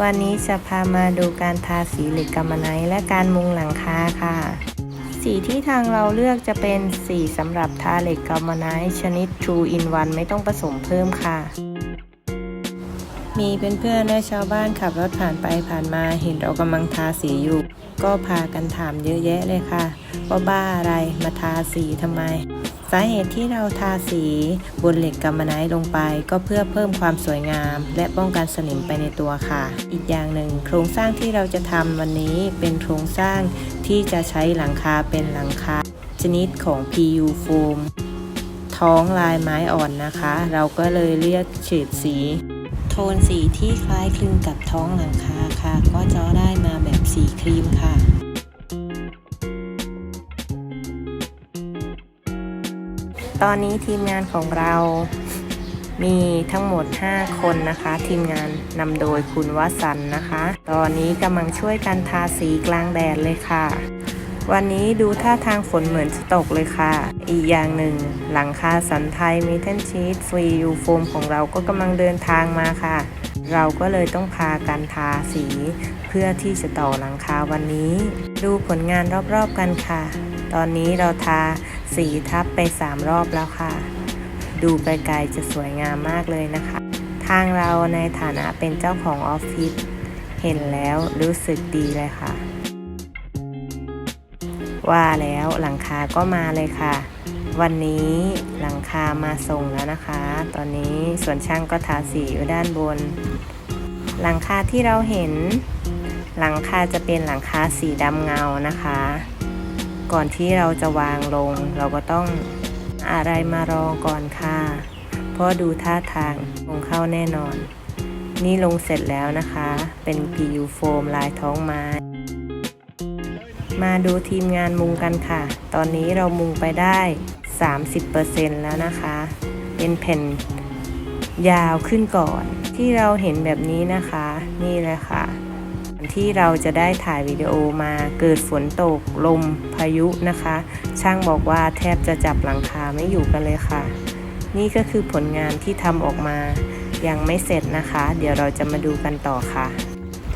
วันนี้จะพามาดูการทาสีเหล็กกำมะไนและการมุงหลังคาค่ะ สีที่ทางเราเลือกจะเป็นสีสำหรับทาเหล็กกำมะไนชนิด True in One ไม่ต้องผสมเพิ่มค่ะ มีเพื่อนๆและชาวบ้านขับรถผ่านไปผ่านมาเห็นเรากำลังทาสีอยู่ ก็พากันถามเยอะแยะเลยค่ะ ว่าบ้าอะไรมาทาสีทำไม สาเหตุที่เราทาสีบนเหล็กกำมะไนท์ลงไป ก็เพื่อเพิ่มความสวยงาม และป้องกันสนิมไปในตัวค่ะ อีกอย่างหนึ่ง โครงสร้างที่เราจะทำวันนี้เป็นโครงสร้างที่จะใช้หลังคาเป็นหลังคาชนิดของ PU foam ท้องลายไม้อ่อนนะคะ เราก็เลยเรียกเฉดสี โทนสีที่คล้ายคลึงกับท้องหลังคาค่ะ ก็จะได้มาแบบสีครีมค่ะ ตอนนี้ทีมงานของเรามีทั้งหมด 5 คนนะคะ ทีมงานนำโดยคุณวสันต์นะคะ ตอนนี้กำลังช่วยกันทาสีกลางแดดเลยค่ะ วันนี้ดูท่าทางฝนเหมือนจะตกเลยค่ะ อีกอย่างหนึ่ง หลังคาสันไทยมีเทนชีตฟรียูโฟมของเราก็กำลังเดินทางมาค่ะ เราก็เลยต้องพากันทาสี เพื่อที่จะต่อหลังคาวันนี้ ดูผลงานรอบๆกันค่ะ ตอนนี้เราทา สีทับไป 3 รอบแล้วค่ะ ดูไกลๆจะสวยงามมากเลยนะคะ ทางเราในฐานะเป็นเจ้าของออฟฟิศเห็นแล้วรู้สึกดีเลยค่ะ ว่าแล้วหลังคาก็มาเลยค่ะ วันนี้หลังคามาส่งแล้วนะคะ ตอนนี้ส่วนช่างก็ทาสีอยู่ด้านบน หลังคาที่เราเห็น หลังคาจะเป็นหลังคาสีดำเงานะคะ ก่อนที่เราจะวางลง เราก็ต้องอะไรมารองก่อนค่ะ เพราะดูท่าทางคงเข้าแน่นอน นี่ลงเสร็จแล้วนะคะ เป็น PU โฟมลายท้องไม้ มาดูทีมงานมุงกันค่ะ ตอนนี้เรามุงไปได้ 30%แล้วนะคะ เป็นแผ่นยาวขึ้นก่อนที่เราเห็นแบบนี้นะคะ นี่เลยค่ะ ที่เราจะได้ถ่ายวิดีโอมาเกิดฝนตกลมพายุนะคะ ช่างบอกว่าแทบจะจับหลังคาไม่อยู่กันเลยค่ะ นี่ก็คือผลงานที่ทำออกมายังไม่เสร็จนะคะ เดี๋ยวเราจะมาดูกันต่อค่ะ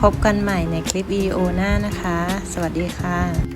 พบกันใหม่ในคลิปวิดีโอหน้านะคะ สวัสดีค่ะ